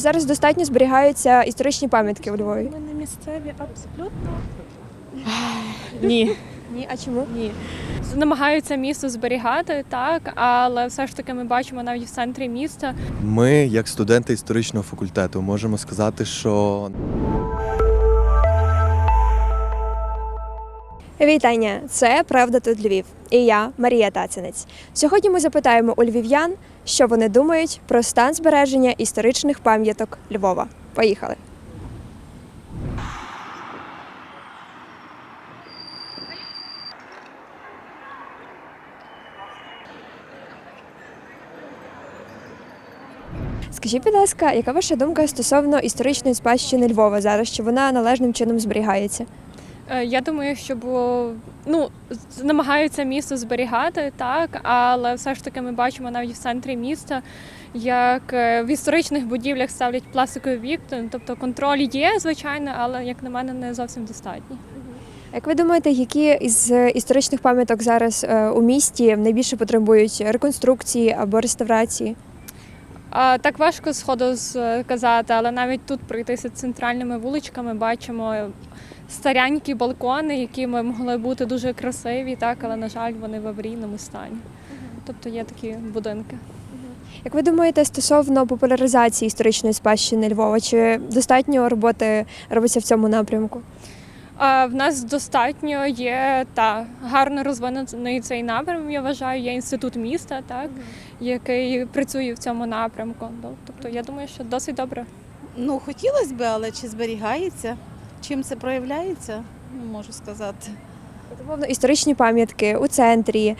чи зараз достатньо зберігаються історичні пам'ятки у Львові? Ми не місцеві абсолютно. Ні, Ні, а чому? ні. Намагаються місто зберігати, так, але все ж таки ми бачимо навіть в центрі міста. Ми, як студенти історичного факультету, можемо сказати, що Вітання! Це Правда тут Львів. І я Марія Тацинець. Сьогодні ми запитаємо у львів'ян, що вони думають про стан збереження історичних пам'яток Львова. Поїхали! Скажіть, будь ласка, яка ваша думка стосовно історичної спадщини Львова зараз? Чи вона належним чином зберігається? Е, Я думаю, що було ну намагаються місто зберігати, так, але все ж таки ми бачимо навіть в центрі міста, як е, в історичних будівлях ставлять пластикові вікна. Тобто контроль є, звичайно, але як на мене не зовсім достатній. Як ви думаєте, які із е, історичних пам'яток зараз у місті найбільше потребують реконструкції або реставрації? Так важко сходу сказати, але навіть тут пройтися центральними вуличками бачимо старянькі балкони, які могли бути дуже красиві, так, але на жаль, вони в аварійному стані. Тобто є такі будинки. Як ви думаєте, стосовно популяризації історичної спадщини Львова, чи достатньо роботи робиться в цьому напрямку? А в нас достатньо є та гарно розвинений цей напрям. Я вважаю, є інститут міста, так який працює в цьому напрямку. Ну, Тобто, я думаю, що досить добре. Ну, хотілося б, але чи зберігається? Чим це проявляється? Не можу сказати. Умовно, історичні пам'ятки у центрі.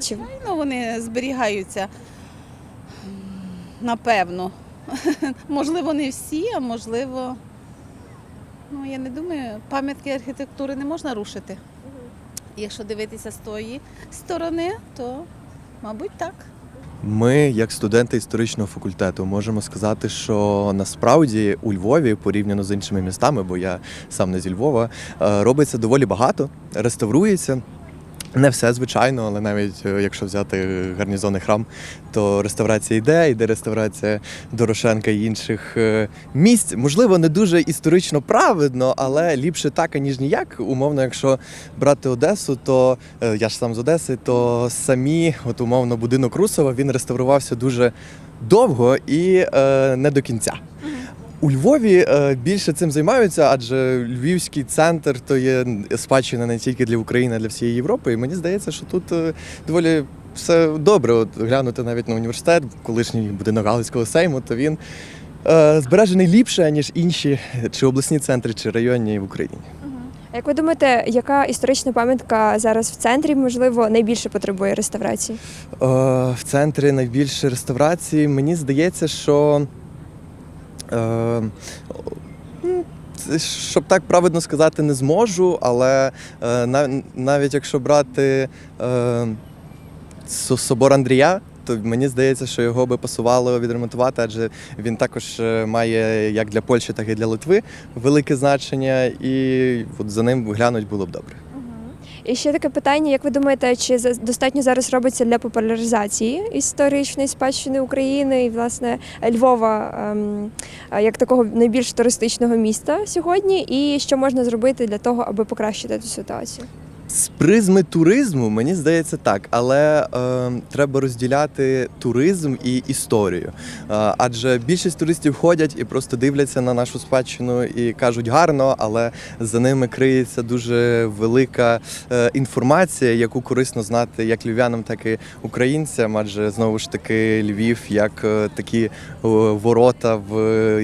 чи Ну, вони зберігаються. Напевно. можливо, не всі, а можливо. Ну, я не думаю, пам'ятки архітектури не можна рушити. Якщо дивитися з тої сторони, то, мабуть, так. ми, як студенти історичного факультету, можемо сказати, що насправді у Львові, порівняно з іншими містами, бо я сам не зі Львова, е, робиться доволі багато, реставрується. Не все, звичайно, але навіть е, якщо взяти гарнізонний храм, то реставрація йде, йде реставрація Дорошенка і інших е, місць. Можливо, не дуже історично праведно, але ліпше так, аніж ніяк. Умовно, якщо брати Одесу, то е, я ж сам з Одеси, то самі, от умовно, будинок Русова він реставрувався дуже довго і е, не до кінця. У Львові е, більше цим займаються, адже львівський центр то є спадщина не тільки для України, а для всієї Європи. І мені здається, що тут е, доволі все добре. От глянути навіть на університет, колишній будинок Галицького сейму, то він е, збережений ліпше, ніж інші чи обласні центри, чи районні в Україні. А як ви думаєте, яка історична пам'ятка зараз в центрі, можливо, найбільше потребує реставрації? Е, в центрі найбільше реставрації. Мені здається, що. Е, щоб так правильно сказати, не зможу, але е, навіть якщо брати е, собор Андрія, то мені здається, що його би пасувало відремонтувати, адже він також має як для Польщі, так і для Литви велике значення, і от за ним глянуть було б добре. І ще таке питання: як ви думаєте, чи достатньо зараз робиться для популяризації історичної спадщини України і власне Львова ем, е, як такого найбільш туристичного міста сьогодні? І що можна зробити для того, аби покращити цю ситуацію? З призми туризму мені здається так, але е, треба розділяти туризм і історію. Е, адже більшість туристів ходять і просто дивляться на нашу спадщину і кажуть гарно, але за ними криється дуже велика е, інформація, яку корисно знати як львів'янам, так і українцям. Адже знову ж таки Львів як е, такі е, ворота в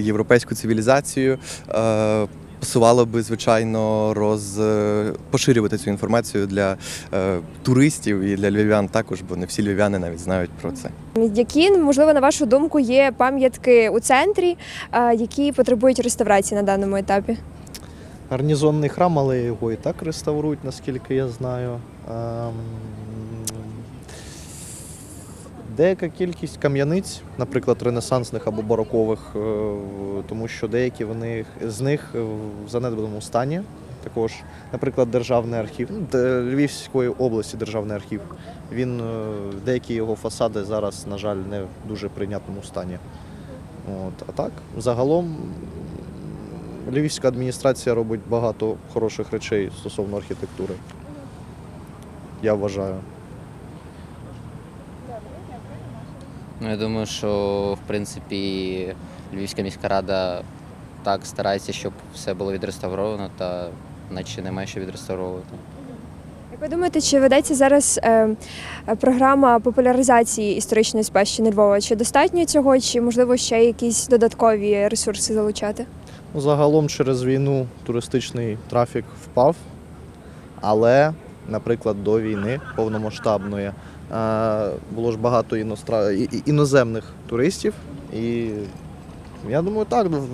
європейську цивілізацію. Е, Пасувало би, звичайно, роз... е, поширювати цю інформацію для е, туристів і для львів'ян також, бо не всі львів'яни навіть знають про це. Які, можливо, на вашу думку, є пам'ятки у центрі, е, які потребують реставрації на даному етапі? Гарнізонний храм, але його і так реставрують, наскільки я знаю. Ем, Деяка кількість кам'яниць, наприклад, ренесансних або барокових, е, тому що деякі вони, з них в занедбаному стані. Також, наприклад, державний архів, ну, Львівської області державний архів. Він е, деякі його фасади зараз, на жаль, не в дуже прийнятному стані. От. А так, загалом, львівська адміністрація робить багато хороших речей стосовно архітектури. Я вважаю. Ну, я думаю, що в принципі Львівська міська рада так старається, щоб все було відреставровано, та наче немає що відреставровувати. Як ви думаєте, чи ведеться зараз е, програма популяризації історичної спадщини Львова? Чи достатньо цього, чи можливо ще якісь додаткові ресурси залучати? Ну, Загалом через війну туристичний трафік впав, але, наприклад, до війни повномасштабної було ж багато іностра... іноземних туристів. І я думаю, так, ну,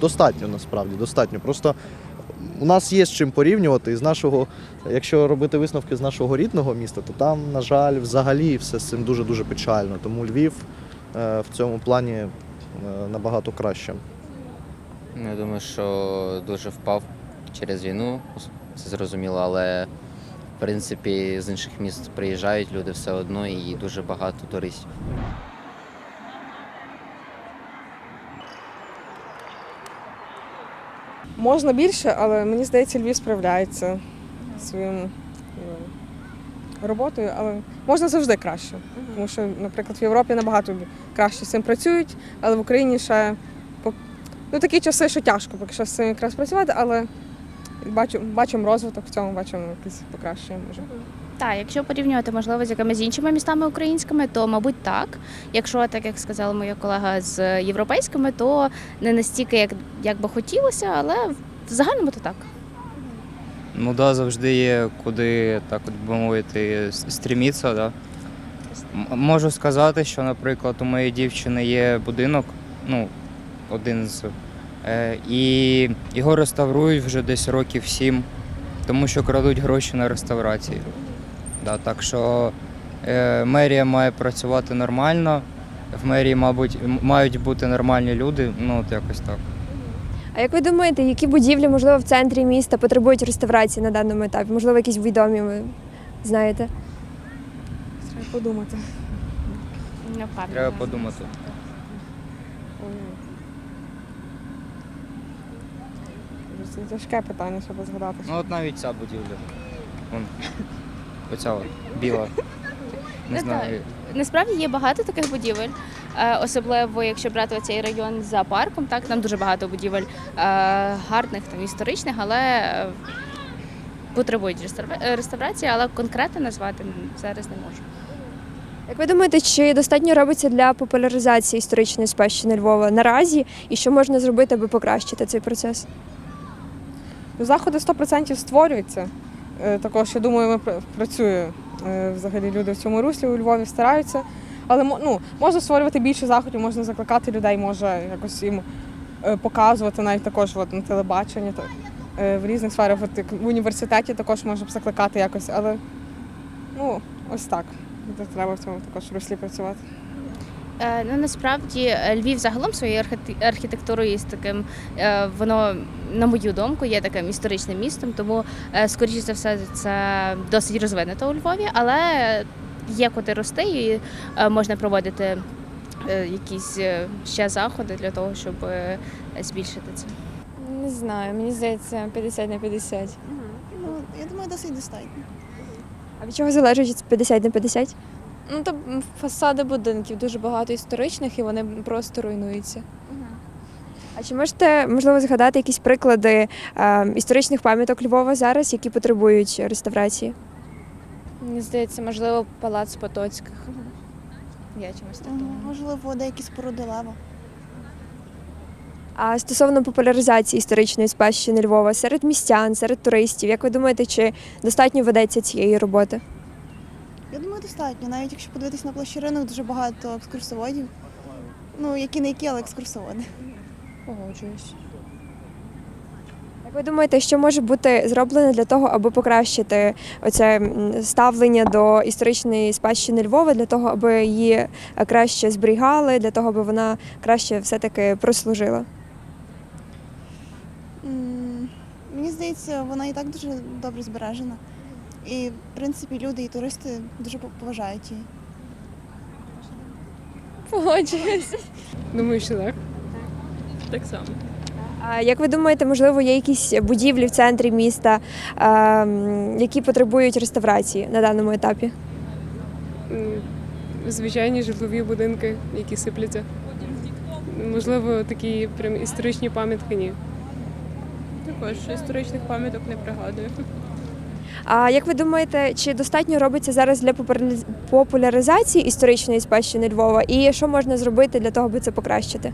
достатньо насправді, достатньо. Просто у нас є з чим порівнювати. І з нашого, якщо робити висновки з нашого рідного міста, то там, на жаль, взагалі все з цим дуже-дуже печально. Тому Львів е, в цьому плані е, набагато краще. Ну, Я думаю, що дуже впав через війну, це зрозуміло, але принципі з інших міст приїжджають люди все одно і дуже багато туристів. Можна більше, але мені здається, Львів справляється своїм е, роботою, але можна завжди краще. Тому що, наприклад, в Європі набагато краще з цим працюють, але в Україні ще ну, такі часи, що тяжко поки що з цим якраз працювати, але бачу, бачимо розвиток в цьому, бачимо якісь покращення. Може. Так, якщо порівнювати можливо з якимись іншими містами українськими, то мабуть так. Якщо так як сказала моя колега з європейськими, то не настільки, як, як би хотілося, але в загальному то так. Ну да, завжди є куди так от би мовити с- стрімітися. Да. М- Можу сказати, що, наприклад, у моєї дівчини є будинок, ну, один з. Е, і його реставрують вже десь років сім, тому що крадуть гроші на реставрації. Да, так що е, мерія має працювати нормально. В мерії, мабуть, мають бути нормальні люди, ну от якось так. А як ви думаєте, які будівлі, можливо, в центрі міста потребують реставрації на даному етапі? Можливо, якісь відомі ви знаєте? Треба подумати. Треба подумати. Це тяжке питання, щоб згадати. Ну от навіть ця будівля. Вон, оця от, біла. Не Ну, знаю. Насправді є багато таких будівель, е, особливо якщо брати цей район за парком, так там дуже багато будівель е, гарних там історичних, але е, потребують реставра- реставрації, але конкретно назвати зараз не можу. Як ви думаєте, чи достатньо робиться для популяризації історичної спадщини Львова наразі, і що можна зробити, аби покращити цей процес? Заходи 100% створюються. Е, Також, я думаю, ми пр- працює е, взагалі люди в цьому руслі у Львові стараються. Але ну, можна створювати більше заходів, можна закликати людей, може якось їм е, показувати навіть також от, на телебаченні, та- е, в різних сферах. От, в університеті також можна закликати якось, але ну, ось так. Треба в цьому також руслі працювати. Е, Ну насправді е, Львів загалом своєю архітектурою є таким, е, воно, на мою думку, є таким історичним містом, тому скоріше за все це досить розвинуто у Львові, але є куди рости і можна проводити якісь ще заходи для того, щоб збільшити це. Не знаю, мені здається 50 на 50. Ну, я думаю, досить достатньо. А від чого залежить 50 на 50? Ну, то фасади будинків дуже багато історичних і вони просто руйнуються. А чи можете, можливо, згадати якісь приклади е, історичних пам'яток Львова зараз, які потребують реставрації? Мені здається, можливо, палац Потоцьких. Я чомусь так думаю. Можливо, деякі споруди лева. А стосовно популяризації історичної спадщини Львова серед містян, серед туристів, як ви думаєте, чи достатньо ведеться цієї роботи? Я думаю, достатньо. Навіть якщо подивитись на площі ринок, дуже багато екскурсоводів. Ну, які не які, але екскурсоводи. Погоджуюсь. Як ви думаєте, що може бути зроблено для того, аби покращити оце ставлення до історичної спадщини Львова, для того, аби її е, краще зберігали, для того, аби вона краще все-таки прослужила? М, Мені здається, вона і так дуже добре збережена. І, в принципі, люди і туристи дуже поважають її. Погоджуюсь. Думаю, що так. Так само. А як ви думаєте, можливо, є якісь будівлі в центрі міста, ем, які потребують реставрації на даному етапі? Звичайні житлові будинки, які сипляться. Можливо, такі прям історичні пам'ятки ні. Також історичних пам'яток не пригадую. А як ви думаєте, чи достатньо робиться зараз для популяризації історичної спадщини Львова? І що можна зробити для того, аби це покращити?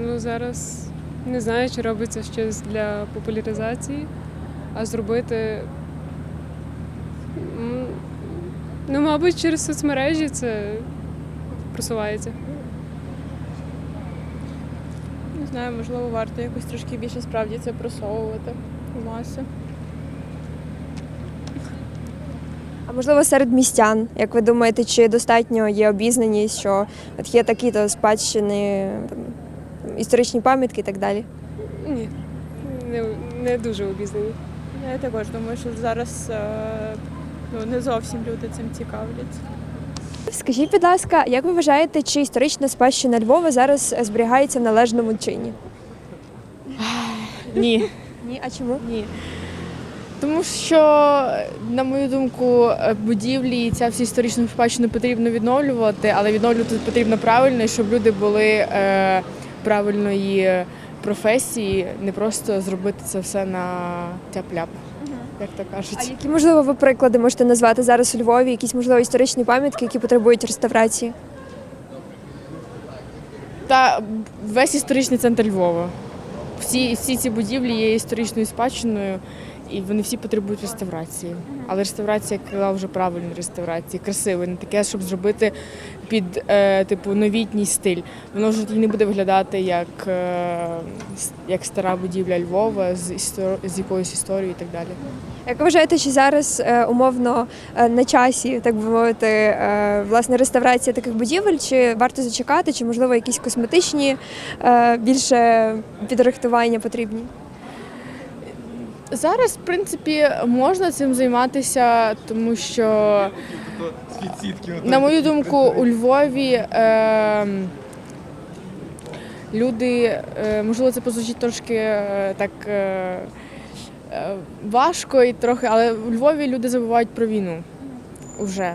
Ну зараз не знаю, чи робиться щось для популяризації, а зробити. Ну, мабуть, через соцмережі це просувається. Не знаю, можливо, варто якось трошки більше справді це просовувати в маси. А можливо, серед містян, як ви думаєте, чи достатньо є обізнаність, що от є такі-то спадщини, там, історичні пам'ятки і так далі? Ні, не, не дуже обізнані. Я також думаю, що зараз ну, не зовсім люди цим цікавляться. Скажіть, будь ласка, як ви вважаєте, чи історична спадщина Львова зараз зберігається в належному чині? Ні, Ні, а чому? ні. Тому що, на мою думку, будівлі і ця всі історичну спадщину потрібно відновлювати, але відновлювати потрібно правильно, і щоб люди були е, правильної професії, не просто зробити це все на тяп-ляп, як то А кажуть. які, можливо, ви приклади можете назвати зараз у Львові, якісь, можливо, історичні пам'ятки, які потребують реставрації? Та весь історичний центр Львова. Всі, всі ці будівлі є історичною спадщиною, і вони всі потребують реставрації. Але реставрація, казала, вже правильна реставрація, красива, не таке, щоб зробити під е, типу новітній стиль. Воно вже не буде виглядати як, е, як стара будівля Львова з, істор... з якоюсь історією і так далі. Як вважаєте, чи зараз е, умовно е, на часі, так би мовити, е, власне реставрація таких будівель, чи варто зачекати, чи можливо якісь косметичні е, більше підрихтування потрібні? Зараз, в принципі, можна цим займатися, тому що, на мою думку, у Львові е, люди, е, можливо, це позвучить трошки е, так е, е, важко і трохи, але у Львові люди забувають про війну вже.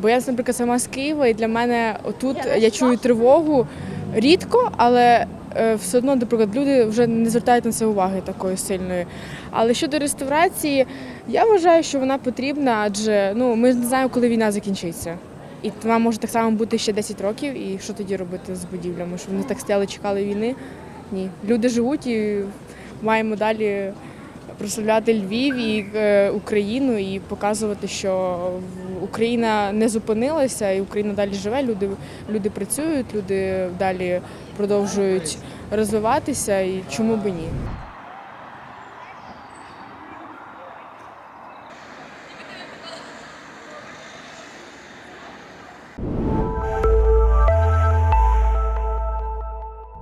Бо я, наприклад, сама з Києва, і для мене отут я чую тривогу рідко, але все одно, наприклад, люди вже не звертають на це уваги такої сильної. Але щодо реставрації, я вважаю, що вона потрібна, адже ну ми не знаємо, коли війна закінчиться. І вона може так само бути ще 10 років. І що тоді робити з будівлями? Що вони так стояли, чекали війни? Ні. Люди живуть і маємо далі прославляти Львів і е, Україну і показувати, що Україна не зупинилася, і Україна далі живе. Люди, люди працюють, люди далі продовжують розвиватися. І чому би ні?